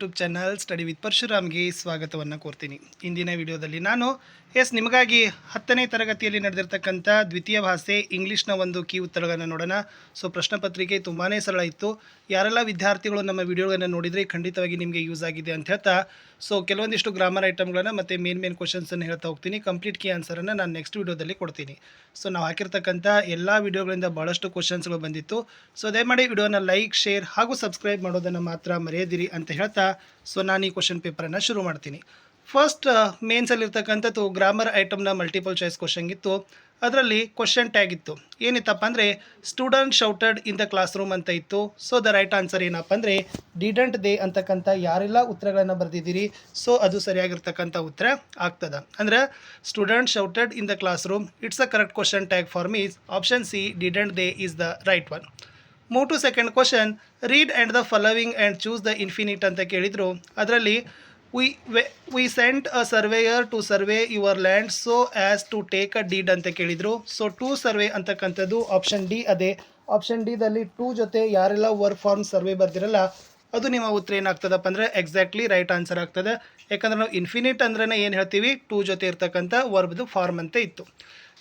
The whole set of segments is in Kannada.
ಯೂಟ್ಯೂಬ್ ಚಾನಲ್ ಸ್ಟಡಿ ವಿತ್ ಪರಶುರಾಮ್ಗೆ ಸ್ವಾಗತವನ್ನು ಕೋರ್ತೀನಿ. ಇಂದಿನ ವಿಡಿಯೋದಲ್ಲಿ ನಾನು, ಎಸ್, ನಿಮಗಾಗಿ ಹತ್ತನೇ ತರಗತಿಯಲ್ಲಿ ನಡೆದಿರ್ತಕ್ಕಂಥ ದ್ವಿತೀಯ ಭಾಷೆ ಇಂಗ್ಲೀಷ್ನ ಒಂದು ಕೀ ಉತ್ತರಗಳನ್ನು ನೋಡೋಣ. ಸೊ, ಪ್ರಶ್ನೆ ಪತ್ರಿಕೆ ತುಂಬಾ ಸರಳ ಇತ್ತು. ಯಾರೆಲ್ಲ ವಿದ್ಯಾರ್ಥಿಗಳು ನಮ್ಮ ವಿಡಿಯೋಗಳನ್ನು ನೋಡಿದರೆ ಖಂಡಿತವಾಗಿ ನಿಮಗೆ ಯೂಸ್ ಆಗಿದೆ ಅಂತ ಹೇಳ್ತಾ, ಸೊ, ಕೆಲವೊಂದಿಷ್ಟು ಗ್ರಾಮರ್ ಐಟಮ್ಗಳನ್ನು ಮತ್ತು ಮೇನ್ ಮೇನ್ ಕ್ವಶನ್ಸನ್ನು ಹೇಳ್ತಾ ಹೋಗ್ತೀನಿ. ಕಂಪ್ಲೀಟ್ ಕೀ ಆನ್ಸರನ್ನು ನಾನು ನೆಕ್ಸ್ಟ್ ವಿಡಿಯೋದಲ್ಲಿ ಕೊಡ್ತೀನಿ. ಸೊ, ನಾವು ಹಾಕಿರ್ತಕ್ಕಂಥ ಎಲ್ಲ ವಿಡಿಯೋಗಳಿಂದ ಭಾಳಷ್ಟು ಕ್ವಶನ್ಸ್ಗಳು ಬಂದಿತ್ತು. ಸೊ, ದಯಮಾಡಿ ವಿಡಿಯೋನ ಲೈಕ್, ಶೇರ್ ಹಾಗೂ ಸಬ್ಸ್ಕ್ರೈಬ್ ಮಾಡೋದನ್ನು ಮಾತ್ರ ಮರೆಯದಿರಿ ಅಂತ ಹೇಳ್ತಾ ಸೊ ನಾನು ಈ ಕ್ವಶನ್ ಪೇಪರನ್ನು ಶುರು ಮಾಡ್ತೀನಿ. ಫಸ್ಟ್ ಮೇನ್ಸಲ್ಲಿರ್ತಕ್ಕಂಥದ್ದು ಗ್ರಾಮರ್ ಐಟಮ್ನ ಮಲ್ಟಿಪಲ್ ಚಾಯ್ಸ್ ಕ್ವಶನ್ ಇತ್ತು ಅದರಲ್ಲಿ ಕ್ವಶನ್ ಟ್ಯಾಗ್ ಇತ್ತು. ಏನಿತ್ತಪ್ಪ ಅಂದರೆ student shouted in the classroom ಅಂತ ಇತ್ತು. ಸೊ ದ ರೈಟ್ ಆನ್ಸರ್ ಏನಪ್ಪ ಅಂದರೆ ಡಿಡಂಟ್ ದೇ ಅಂತಕ್ಕಂಥ ಯಾರೆಲ್ಲ ಉತ್ತರಗಳನ್ನು ಬರೆದಿದ್ದೀರಿ? ಸೊ ಅದು ಸರಿಯಾಗಿರ್ತಕ್ಕಂಥ ಉತ್ತರ ಆಗ್ತದೆ. ಅಂದರೆ student shouted in the classroom it's a correct question tag for miss option C didn't they is the right one move to second question read and the following and choose the infinite ಅಂತ ಕೇಳಿದರು. ಅದರಲ್ಲಿ we we sent a surveyor to survey your land so as to take a deed ಅಂತ ಕೇಳಿದರು. ಸೊ ಟು ಸರ್ವೆ ಅಂತಕ್ಕಂಥದ್ದು ಆಪ್ಷನ್ ಡಿ ಅದೇ. ಆಪ್ಷನ್ ಡಿದಲ್ಲಿ ಟೂ ಜೊತೆ ಯಾರೆಲ್ಲ ವರ್ಕ್ ಫಾರ್ಮ್ ಸರ್ವೆ ಬರ್ದಿರಲ್ಲ, ಅದು ನಿಮ್ಮ ಉತ್ತರ ಏನಾಗ್ತದಪ್ಪ ಅಂದರೆ ಎಕ್ಸಾಕ್ಟ್ಲಿ ರೈಟ್ ಆನ್ಸರ್ ಆಗ್ತದೆ. ಯಾಕಂದ್ರೆ ನಾವು ಇನ್ಫಿನಿಟ್ ಅಂದ್ರೆ ಏನು ಹೇಳ್ತೀವಿ? ಟೂ ಜೊತೆ ಇರ್ತಕ್ಕಂಥ ವರ್ಬ್ದು ಫಾರ್ಮ್ ಅಂತ ಇತ್ತು.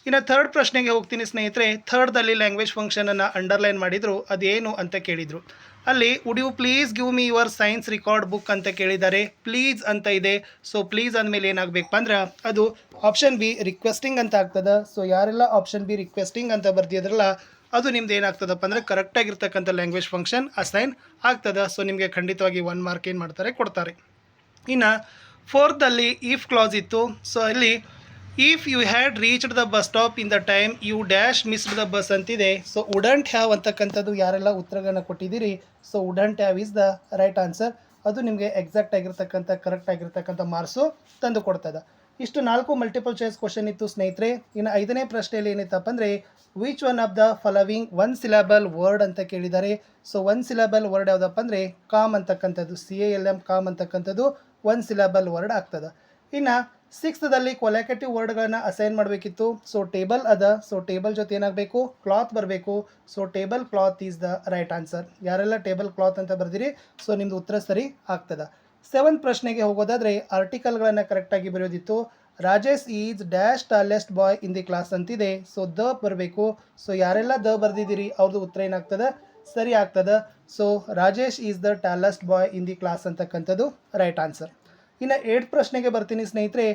ಇನ್ನು ಥರ್ಡ್ ಪ್ರಶ್ನೆಗೆ ಹೋಗ್ತೀನಿ ಸ್ನೇಹಿತರೆ ಥರ್ಡ್ದಲ್ಲಿ ಲ್ಯಾಂಗ್ವೇಜ್ ಫಂಕ್ಷನನ್ನು ಅಂಡರ್ಲೈನ್ ಮಾಡಿದರು, ಅದೇನು ಅಂತ ಕೇಳಿದರು. ಅಲ್ಲಿ would you please give me your science record book ಅಂತ ಕೇಳಿದ್ದಾರೆ. ಪ್ಲೀಸ್ ಅಂತ ಇದೆ. ಸೊ ಪ್ಲೀಸ್ ಅಂದಮೇಲೆ ಏನಾಗಬೇಕು ಅಂದ್ರೆ, ಅದು ಆಪ್ಷನ್ ಬಿ ರಿಕ್ವೆಸ್ಟಿಂಗ್ ಅಂತ ಆಗ್ತದೆ. ಸೊ ಯಾರೆಲ್ಲ ಆಪ್ಷನ್ ಬಿ ರಿಕ್ವೆಸ್ಟಿಂಗ್ ಅಂತ ಬರ್ದಿದ್ರಲ್ಲ, ಅದು ನಿಮ್ದು ಏನಾಗ್ತದಪ್ಪ ಅಂದರೆ ಕರೆಕ್ಟಾಗಿರ್ತಕ್ಕಂಥ ಲ್ಯಾಂಗ್ವೇಜ್ ಫಂಕ್ಷನ್ ಅಸೈನ್ ಆಗ್ತದೆ. ಸೊ ನಿಮಗೆ ಖಂಡಿತವಾಗಿ ಒನ್ ಮಾರ್ಕ್ ಏನು ಮಾಡ್ತಾರೆ, ಕೊಡ್ತಾರೆ. ಇನ್ನು ಫೋರ್ತಲ್ಲಿ ಈಫ್ ಕ್ಲಾಸ್ ಇತ್ತು. ಸೊ ಅಲ್ಲಿ if you had reached the bus stop in the time you dash missed the bus ಅಂತಿದೆ ಸೊ ಉಡಂಟ್ ಹ್ಯಾವ್ ಅಂತಕ್ಕಂಥದ್ದು ಯಾರೆಲ್ಲ ಉತ್ತರಗಳನ್ನ ಕೊಟ್ಟಿದ್ದೀರಿ so wouldn't have is the right answer ಅದು ನಿಮಗೆ ಎಕ್ಸಾಕ್ಟ್ ಆಗಿರ್ತಕ್ಕಂಥ ಕರೆಕ್ಟ್ ಆಗಿರ್ತಕ್ಕಂಥ ಮಾರ್ಕ್ಸು ತಂದು ಕೊಡ್ತದೆ. ಇಷ್ಟು ನಾಲ್ಕು ಮಲ್ಟಿಪಲ್ ಚಾಯ್ಸ್ ಕ್ವಶನ್ ಇತ್ತು ಸ್ನೇಹಿತರೆ. ಇನ್ನು ಐದನೇ ಪ್ರಶ್ನೆಯಲ್ಲಿ ಏನಿತ್ತಪ್ಪ ಅಂದರೆ which one of the following one syllable word ಅಂತ ಕೇಳಿದ್ದಾರೆ. ಸೊ ಒನ್ ಸಿಲಾಬಲ್ ವರ್ಡ್ ಯಾವುದಪ್ಪ ಅಂದರೆ ಕಾಮ್ ಅಂತಕ್ಕಂಥದ್ದು C A L M calm ಅಂತಕ್ಕಂಥದ್ದು ಒನ್ ಸಿಲಾಬಲ್ ವರ್ಡ್ ಆಗ್ತದೆ. ಇನ್ನು ಸಿಕ್ಸ್ತ್ದಲ್ಲಿ ಕೊಲೆಕಟಿವ್ ವರ್ಡ್ಗಳನ್ನು ಅಸೈನ್ ಮಾಡಬೇಕಿತ್ತು. ಸೊ ಟೇಬಲ್ ಅದ. ಸೊ ಟೇಬಲ್ ಜೊತೆ ಏನಾಗಬೇಕು? ಕ್ಲಾತ್ ಬರಬೇಕು. So table cloth is the right answer ಯಾರೆಲ್ಲ ಟೇಬಲ್ ಕ್ಲಾತ್ ಅಂತ ಬರ್ದಿರಿ? ಸೊ ನಿಮ್ಮದು ಉತ್ತರ ಸರಿ ಆಗ್ತದ. ಸೆವೆಂತ್ ಪ್ರಶ್ನೆಗೆ ಹೋಗೋದಾದರೆ ಆರ್ಟಿಕಲ್ಗಳನ್ನು ಕರೆಕ್ಟಾಗಿ ಬರೆಯೋದಿತ್ತು. Rajesh is dash tallest boy in the class ಅಂತಿದೆ. ಸೊ ದ ಬರಬೇಕು. ಸೊ ಯಾರೆಲ್ಲ ದ ಬರೆದಿದ್ದೀರಿ? ಅವ್ರದ್ದು ಉತ್ತರ ಏನಾಗ್ತದೆ? ಸರಿ ಆಗ್ತದೆ. So Rajesh is the tallest boy in the class ಅಂತಕ್ಕಂಥದ್ದು ರೈಟ್ ಆನ್ಸರ್ ಇನ್ನು ಏಟ್ ಪ್ರಶ್ನೆಗೆ ಬರ್ತೀನಿ ಸ್ನೇಹಿತರೆ.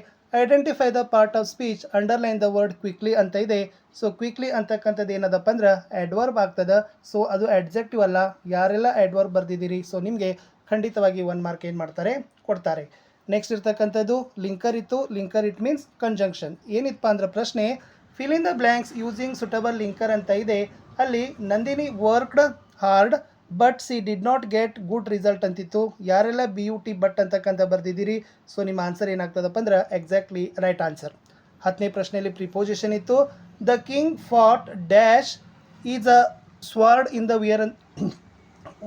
Identify the part of speech underline the word quickly ಅಂತ ಇದೆ. ಸೊ ಕ್ವಿಕ್ಲಿ ಅಂತಕ್ಕಂಥದ್ದು ಏನದಪ್ಪ ಅಂದ್ರೆ ಅಡ್ವರ್ಬ್ ಆಗ್ತದೆ. ಸೊ ಅದು ಅಡ್ಜೆಕ್ಟಿವ್ ಅಲ್ಲ. ಯಾರೆಲ್ಲ ಅಡ್ವರ್ಬ್ ಬರ್ದಿದ್ದೀರಿ? ಸೊ ನಿಮಗೆ ಖಂಡಿತವಾಗಿ ಒನ್ ಮಾರ್ಕ್ ಏನು ಮಾಡ್ತಾರೆ? ಕೊಡ್ತಾರೆ. ನೆಕ್ಸ್ಟ್ ಇರ್ತಕ್ಕಂಥದ್ದು ಲಿಂಕರ್ ಇತ್ತು. ಲಿಂಕರ್ ಇಟ್ ಮೀನ್ಸ್ ಕಂಜಂಕ್ಷನ್ ಏನಿತ್ತಪ್ಪ ಅಂದ್ರೆ ಪ್ರಶ್ನೆ fill in the blanks using suitable linker ಅಂತ ಇದೆ. ಅಲ್ಲಿ Nandini worked hard but she did not get good result ಅಂತಿತ್ತು. ಯಾರೆಲ್ಲ ಬಿ ಯು ಟಿ ಬಟ್ ಅಂತಕ್ಕಂಥ ಬರೆದಿದ್ದೀರಿ? ಸೊ ನಿಮ್ಮ ಆನ್ಸರ್ ಏನಾಗ್ತದಪ್ಪ ಅಂದ್ರೆ ಎಕ್ಸಾಕ್ಟ್ಲಿ ರೈಟ್ ಆನ್ಸರ್ ಹತ್ತನೇ ಪ್ರಶ್ನೆಯಲ್ಲಿ ಪ್ರಿಪೋಸಿಷನ್ ಇತ್ತು. The king fought dash is a sword in the where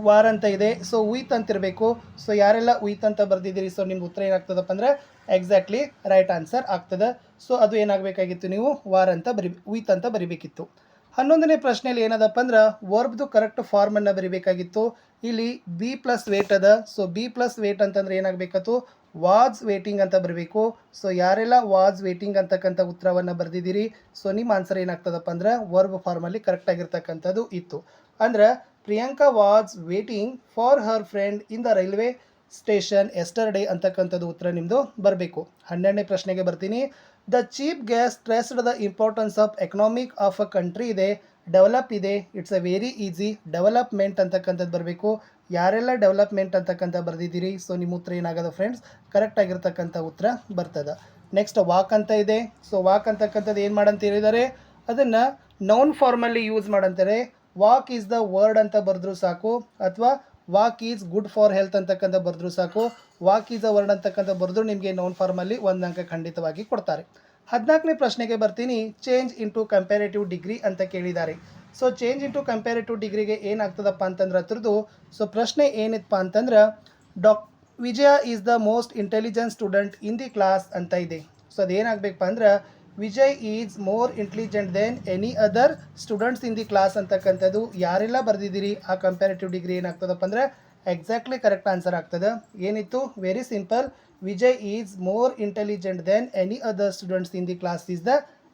war ಅಂತ ಇದೆ. ಸೊ ಉಯ್ತ್ ಅಂತಿರಬೇಕು. ಸೊ ಯಾರೆಲ್ಲ ಉಯ್ತ್ ಅಂತ ಬರೆದಿದ್ದೀರಿ? ಸೊ ನಿಮ್ಗೆ ಉತ್ತರ ಏನಾಗ್ತದಪ್ಪ ಅಂದ್ರೆ ಎಕ್ಸಾಕ್ಟ್ಲಿ ರೈಟ್ ಆನ್ಸರ್ ಆಗ್ತದೆ. ಸೊ ಅದು ಏನಾಗಬೇಕಾಗಿತ್ತು ನೀವು? ವಾರ್ ಅಂತ ಬರಿ ಉಯ್ತ್ ಅಂತ ಬರಿಬೇಕಿತ್ತು. ಹನ್ನೊಂದನೇ ಪ್ರಶ್ನೆಯಲ್ಲಿ ಏನದಪ್ಪ ಅಂದ್ರೆ, ವರ್ಬ್ದು ಕರೆಕ್ಟ್ ಫಾರ್ಮನ್ನು ಬರಿಬೇಕಾಗಿತ್ತು. ಇಲ್ಲಿ ಬಿ ಪ್ಲಸ್ ವೇಟ್ ಅದ. ಸೊ ಬಿ ಪ್ಲಸ್ ವೇಟ್ ಅಂತಂದ್ರೆ ಏನಾಗಬೇಕತ್ತು ವಾಜ್ ವೇಟಿಂಗ್ ಅಂತ ಬರಬೇಕು. ಸೊ ಯಾರೆಲ್ಲ ವಾಜ್ ವೇಟಿಂಗ್ ಅಂತಕ್ಕಂಥ ಉತ್ತರವನ್ನು ಬರೆದಿದ್ದೀರಿ? ಸೊ ನಿಮ್ಮ ಆನ್ಸರ್ ಏನಾಗ್ತದಪ್ಪ ಅಂದ್ರೆ ವರ್ಬ್ ಫಾರ್ಮಲ್ಲಿ ಕರೆಕ್ಟ್ ಆಗಿರ್ತಕ್ಕಂಥದ್ದು ಇತ್ತು. ಅಂದ್ರೆ, Priyanka was waiting for her friend in the railway station yesterday ಅಂತಕ್ಕಂಥದ್ದು ಉತ್ತರ ನಿಮ್ಮದು ಬರಬೇಕು. ಹನ್ನೆರಡನೇ ಪ್ರಶ್ನೆಗೆ ಬರ್ತೀನಿ. The chief guest stressed the importance of economic of a country ಇದೆ ಡೆವಲಪ್ ಇದೆ it's a very easy development ಅಂತಕ್ಕಂಥದ್ದು ಬರಬೇಕು. ಯಾರೆಲ್ಲ ಡೆವಲಪ್ಮೆಂಟ್ ಅಂತಕ್ಕಂಥ ಬರೆದಿದ್ದೀರಿ? ಸೊ ನಿಮ್ಮ ಉತ್ತರ ಏನಾಗೋದು ಫ್ರೆಂಡ್ಸ್ ಕರೆಕ್ಟ್ ಆಗಿರ್ತಕ್ಕಂಥ ಉತ್ತರ ಬರ್ತದೆ. ನೆಕ್ಸ್ಟ್ ವಾಕ್ ಅಂತ ಇದೆ. ಸೊ ವಾಕ್ ಅಂತಕ್ಕಂಥದ್ದು ಏನು ಮಾಡಂತ ಹೇಳಿದ್ದಾರೆ ಅದನ್ನು ನೌನ್ ಫಾರ್ಮಲ್ಲಿ ಯೂಸ್ ಮಾಡಂತಾರೆ. ವಾಕ್ ಈಸ್ ದ ವರ್ಡ್ ಅಂತ ಬರೆದ್ರು ಸಾಕು. ಅಥವಾ walk is good for health ಅಂತಕ್ಕಂಥ ಬರೆದ್ರು ಸಾಕು, ವಾಕ್ ಈಸ್ ಅ ವರ್ಡ್ ಅಂತಕ್ಕಂಥ ಬರೆದ್ರು ನಿಮಗೆ ನೌನ್ ಫಾರ್ಮಲ್ಲಿ ಒಂದು ಅಂಕ ಖಂಡಿತವಾಗಿ ಕೊಡ್ತಾರೆ. ಹದಿನಾಲ್ಕನೇ ಪ್ರಶ್ನೆಗೆ ಬರ್ತೀನಿ ಚೇಂಜ್ ಇಂಟು ಕಂಪ್ಯಾರೇಟಿವ್ ಡಿಗ್ರಿ ಅಂತ ಕೇಳಿದ್ದಾರೆ ಸೊ ಚೇಂಜ್ ಇಂಟು ಕಂಪ್ಯಾರೇಟಿವ್ ಡಿಗ್ರಿಗೆ ಏನಾಗ್ತದಪ್ಪ ಅಂತಂದ್ರೆ ಅದ್ರದ್ದು ಸೊ ಪ್ರಶ್ನೆ ಏನಿತ್ತಪ್ಪ ಅಂತಂದ್ರೆ dock Vijaya is the most intelligent student in the class ಅಂತ ಇದೆ. ಸೊ ಅದೇನಾಗಬೇಕಪ್ಪ ಅಂದ್ರೆ Vijay is more intelligent than any other students in the class ಅಂತಕ್ಕಂಥದ್ದು. ಯಾರೆಲ್ಲ ಬರೆದಿದ್ದೀರಿ? ಆ ಕಂಪ್ಯಾರಿಟಿವ್ ಡಿಗ್ರಿ ಏನಾಗ್ತದಪ್ಪ ಅಂದರೆ ಎಕ್ಸಾಕ್ಟ್ಲಿ ಕರೆಕ್ಟ್ ಆನ್ಸರ್ ಆಗ್ತದೆ. ಏನಿತ್ತು? Very simple Vijay is more intelligent than any other students in the class is the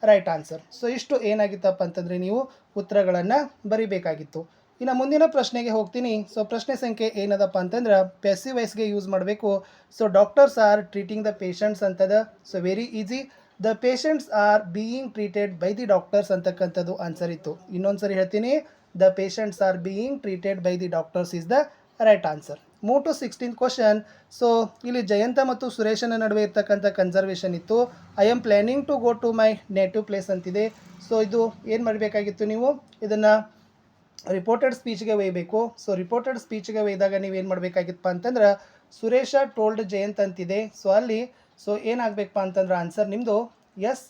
right answer so ಇಷ್ಟು ಏನಾಗಿತ್ತಪ್ಪ ಅಂತಂದರೆ ನೀವು ಉತ್ತರಗಳನ್ನು ಬರಿಬೇಕಾಗಿತ್ತು. ಇನ್ನು ಮುಂದಿನ ಪ್ರಶ್ನೆಗೆ ಹೋಗ್ತೀನಿ. ಸೊ ಪ್ರಶ್ನೆ ಸಂಖ್ಯೆ ಏನದಪ್ಪ ಅಂತಂದ್ರೆ ಪೆಸಿವ್ ವೈಸ್ಗೆ ಯೂಸ್ ಮಾಡಬೇಕು. So doctors are treating the patients ಅಂತದ. So very easy the patients are being treated by the doctors ಅಂತಕ್ಕಂಥದ್ದು ಆನ್ಸರ್ ಇತ್ತು. ಇನ್ನೊಂದು ಸರಿ ಹೇಳ್ತೀನಿ the patients are being treated by the doctors is the right answer move to sixteen question so ಇಲ್ಲಿ ಜಯಂತ ಮತ್ತು ಸುರೇಶನ ನಡುವೆ ಇರ್ತಕ್ಕಂಥ ಕನ್ಸರ್ವೇಷನ್ ಇತ್ತು. I am planning to go to my native place ಅಂತಿದೆ. ಸೊ ಇದು ಏನು ಮಾಡಬೇಕಾಗಿತ್ತು ನೀವು? ಇದನ್ನು ರಿಪೋರ್ಟೆಡ್ ಸ್ಪೀಚ್ಗೆ ಒಯ್ಯಬೇಕು ಸೊ ರಿಪೋರ್ಟೆಡ್ ಸ್ಪೀಚ್ಗೆ ಒಯ್ದಾಗ ಏನು ಮಾಡಬೇಕಾಗಿತ್ತಪ್ಪ ಅಂತಂದ್ರೆ, ಸುರೇಶ ಟೋಲ್ಡ್ ಜಯಂತ್ ಅಂತಿದೆ. ಸೊ ಅಲ್ಲಿ ಸೊ ಏನಾಗಬೇಕಪ್ಪ ಅಂತಂದ್ರೆ ಆನ್ಸರ್ ನಿಮ್ಮದು as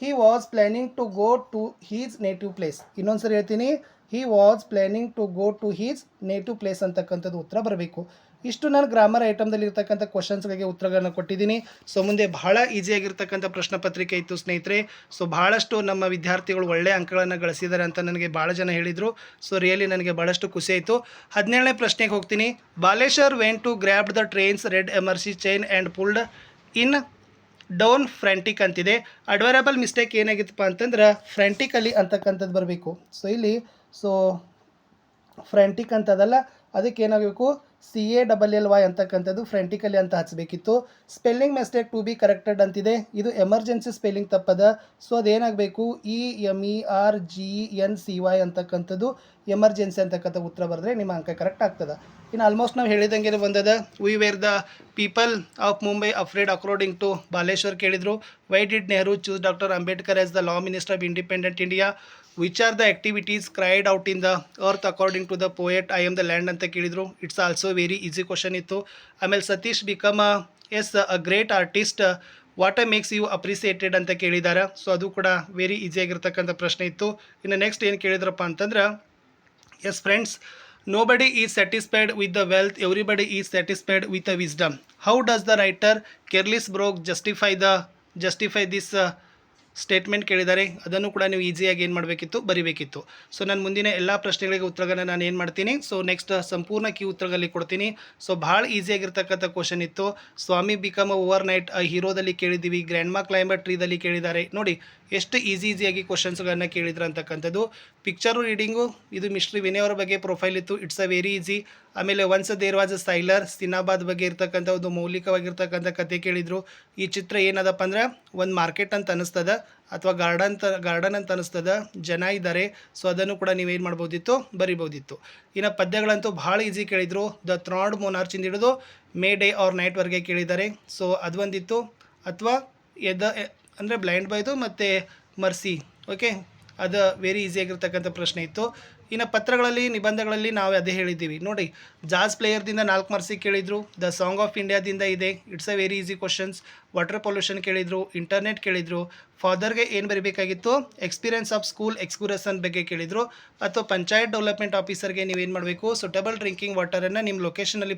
he was planning to go to his native place ಇನ್ನೊಂದು ಸರಿ ಹೇಳ್ತೀನಿ he was planning to go to his native place ಅಂತಕ್ಕಂಥದ್ದು ಉತ್ತರ ಬರಬೇಕು. ಇಷ್ಟು ನಾನು ಗ್ರಾಮರ್ ಐಟಮ್ದಲ್ಲಿ ಇರ್ತಕ್ಕಂಥ ಕ್ವಶನ್ಸ್ಗಳಿಗೆ ಉತ್ತರಗಳನ್ನು ಕೊಟ್ಟಿದ್ದೀನಿ. ಸೊ ಮುಂದೆ ಬಹಳ ಈಸಿಯಾಗಿರ್ತಕ್ಕಂಥ ಪ್ರಶ್ನೆ ಪತ್ರಿಕೆ ಇತ್ತು ಸ್ನೇಹಿತರೆ. ಸೊ ಭಾಳಷ್ಟು ನಮ್ಮ ವಿದ್ಯಾರ್ಥಿಗಳು ಒಳ್ಳೆಯ ಅಂಕಗಳನ್ನು ಗಳಿಸಿದ್ದಾರೆ ಅಂತ ನನಗೆ ಭಾಳ ಜನ ಹೇಳಿದರು. ಸೊ ರಿಯಲಿ ನನಗೆ ಭಾಳಷ್ಟು ಖುಷಿ ಆಯಿತು. ಹದಿನೇಳನೇ ಪ್ರಶ್ನೆಗೆ ಹೋಗ್ತೀನಿ. Baleshwar went to grab the trains red emergency chain and pulled in down frantic ಅಂತಿದೆ. ಅಡ್ವರಬಲ್ ಮಿಸ್ಟೇಕ್ ಏನಾಗಿತ್ತಪ್ಪ ಅಂತಂದ್ರೆ ಫ್ರೆಂಟಿಕಲ್ಲಿ ಅಂತಕ್ಕಂಥದ್ದು ಬರಬೇಕು. ಸೊ ಇಲ್ಲಿ ಸೊ ಫ್ರಂಟಿಕ್ ಅಂತದಲ್ಲ, ಅದಕ್ಕೆ ಏನಾಗಬೇಕು? C A double L Y ಅಂತಕ್ಕಂಥದ್ದು ಫ್ರೆಂಟಿಕಲಿ ಅಂತ ಹಚ್ಚಬೇಕಿತ್ತು spelling mistake to be corrected ಅಂತಿದೆ. ಇದು ಎಮರ್ಜೆನ್ಸಿ ಸ್ಪೆಲ್ಲಿಂಗ್ ತಪ್ಪದ. So ಅದೇನಾಗಬೇಕು? E M E R G N C Y ಅಂತಕ್ಕಂಥದ್ದು ಎಮರ್ಜೆನ್ಸಿ ಅಂತಕ್ಕಂಥ ಉತ್ತರ ಬರೆದ್ರೆ ನಿಮ್ಮ ಅಂಕ ಕರೆಕ್ಟ್ ಆಗ್ತದೆ. ಇನ್ನು ಆಲ್ಮೋಸ್ಟ್ ನಾವು ಹೇಳಿದಂಗೆ ಬಂದದ we were the people of Mumbai afraid according to Baleshwar ಕೇಳಿದರು. Why did Nehru choose doctor Ambedkar as the law minister of independent India which are the activities cried out in the earth according to the poet I am the land ಅಂತ ಕೇಳಿದರು. It's also very easy question ಇತ್ತು. ಆಮೇಲೆ Satish become as a great artist what makes you appreciated ಅಂತ ಕೇಳಿದ್ದಾರೆ ಸೊ ಅದು ಕೂಡ ವೆರಿ ಈಸಿಯಾಗಿರ್ತಕ್ಕಂಥ ಪ್ರಶ್ನೆ ಇತ್ತು. ಇನ್ನು ನೆಕ್ಸ್ಟ್ ಏನು ಕೇಳಿದ್ರಪ್ಪ ಅಂತಂದ್ರೆ as friends nobody is satisfied with the wealth. Everybody is satisfied with the wisdom. How does the writer careless broke justify the justify this uh, statement ಕೇಳಿದ್ದಾರೆ. ಅದನ್ನು ಕೂಡ ನೀವು ಈಸಿಯಾಗಿ ಏನು ಮಾಡಬೇಕಿತ್ತು? ಬರಿಬೇಕಿತ್ತು. ಸೊ ನಾನು ಮುಂದಿನ ಎಲ್ಲ ಪ್ರಶ್ನೆಗಳಿಗೆ ಉತ್ತರಗಳನ್ನ ನಾನು ಏನು ಮಾಡ್ತೀನಿ? ಸೊ ನೆಕ್ಸ್ಟ್ ಸಂಪೂರ್ಣ ಕೀ ಉತ್ತರಗಳಲ್ಲಿ ಕೊಡ್ತೀನಿ. ಸೊ ಭಾಳ ಈಸಿಯಾಗಿರ್ತಕ್ಕಂಥ ಕ್ವಶನ್ ಇತ್ತು. ಸ್ವಾಮಿ ಬಿಕಮ್ ಓವರ್ ನೈಟ್ ಹೀರೋದಲ್ಲಿ ಕೇಳಿದ್ದೀವಿ ಗ್ರ್ಯಾಂಡ್ ಮಾ ಕ್ಲೈಂಬರ್ ಟ್ರೀದಲ್ಲಿ ಕೇಳಿದ್ದಾರೆ. ನೋಡಿ, ಎಷ್ಟು ಈಸಿ ಈಸಿಯಾಗಿ ಕ್ವಶನ್ಸ್ಗಳನ್ನು ಕೇಳಿದ್ರು ಅಂತಕ್ಕಂಥದ್ದು. ಪಿಕ್ಚರು ರೀಡಿಂಗು ಇದು ಮಿಸ್ಟ್ರಿ ವಿನಯ್ ಅವರ ಬಗ್ಗೆ ಪ್ರೊಫೈಲ್ ಇತ್ತು. ಇಟ್ಸ್ ಅ ವೆರಿ ಈಸಿ ಆಮೇಲೆ once there was a sailor Sinbad ಬಗ್ಗೆ ಇರ್ತಕ್ಕಂಥ ಒಂದು ಮೌಲಿಕವಾಗಿರ್ತಕ್ಕಂಥ ಕತೆ ಕೇಳಿದರು. ಈ ಚಿತ್ರ ಏನದಪ್ಪ ಅಂದ್ರೆ, ಒಂದು ಮಾರ್ಕೆಟ್ ಅಂತ ಅನಿಸ್ತದ. ಅಥವಾ ಗಾರ್ಡನ್ ತ, ಗಾರ್ಡನ್ ಅಂತ ಅನಿಸ್ತದ, ಜನ ಇದ್ದಾರೆ ಸೊ ಅದನ್ನು ಕೂಡ ನೀವೇನು ಮಾಡ್ಬೋದಿತ್ತು? ಬರಿಬೋದಿತ್ತು. ಇನ್ನು ಪದ್ಯಗಳಂತೂ ಭಾಳ ಈಸಿ ಕೇಳಿದರು. ದ ಥ್ರಾಡ್ ಆರ್ಚಿಂದ ಹಿಡಿದು ಮೇ ಡೇ ಆರ್ ನೈಟ್ವರೆಗೆ ಕೇಳಿದ್ದಾರೆ. ಸೊ ಅದು ಒಂದಿತ್ತು. ಅಥವಾ ಎದ ಅಂದರೆ ಬ್ಲೈಂಡ್ ಬಾಯ್ದು ಮತ್ತು ಮರ್ಸಿ ಓಕೆ ಅದು ವೆರಿ ಈಸಿಯಾಗಿರ್ತಕ್ಕಂಥ ಪ್ರಶ್ನೆ ಇತ್ತು. ಇನ್ನು ಪತ್ರಗಳಲ್ಲಿ, ನಿಬಂಧಗಳಲ್ಲಿ ನಾವು ಅದೇ ಹೇಳಿದ್ದೀವಿ. ನೋಡಿ, ಜಾಸ್ ಪ್ಲೇಯರ್ದಿಂದ ನಾಲ್ಕು ಮಾರ್ಕ್ಸಿಗೆ ಕೇಳಿದರು, ದ ಸಾಂಗ್ ಆಫ್ ಇಂಡಿಯಾದಿಂದ ಇದೆ, it's a very easy questions, water pollution ಕೇಳಿದರು, ಇಂಟರ್ನೆಟ್ ಕೇಳಿದರು, ಫಾದರ್ಗೆ ಏನು ಬರಬೇಕಾಗಿತ್ತು, ಎಕ್ಸ್ಪೀರಿಯನ್ಸ್ ಆಫ್ ಸ್ಕೂಲ್ ಎಕ್ಸ್ಕೂರಸನ್ ಬಗ್ಗೆ ಕೇಳಿದರು, ಅಥವಾ ಪಂಚಾಯತ್ ಡೆವಲಪ್ಮೆಂಟ್ ಆಫೀಸರ್ಗೆ ನೀವೇನು ಮಾಡಬೇಕು, ಸುಟಬಲ್ ಡ್ರಿಂಕಿಂಗ್ ವಾಟರನ್ನು ನಿಮ್ಮ ಲೊಕೇಶನಲ್ಲಿ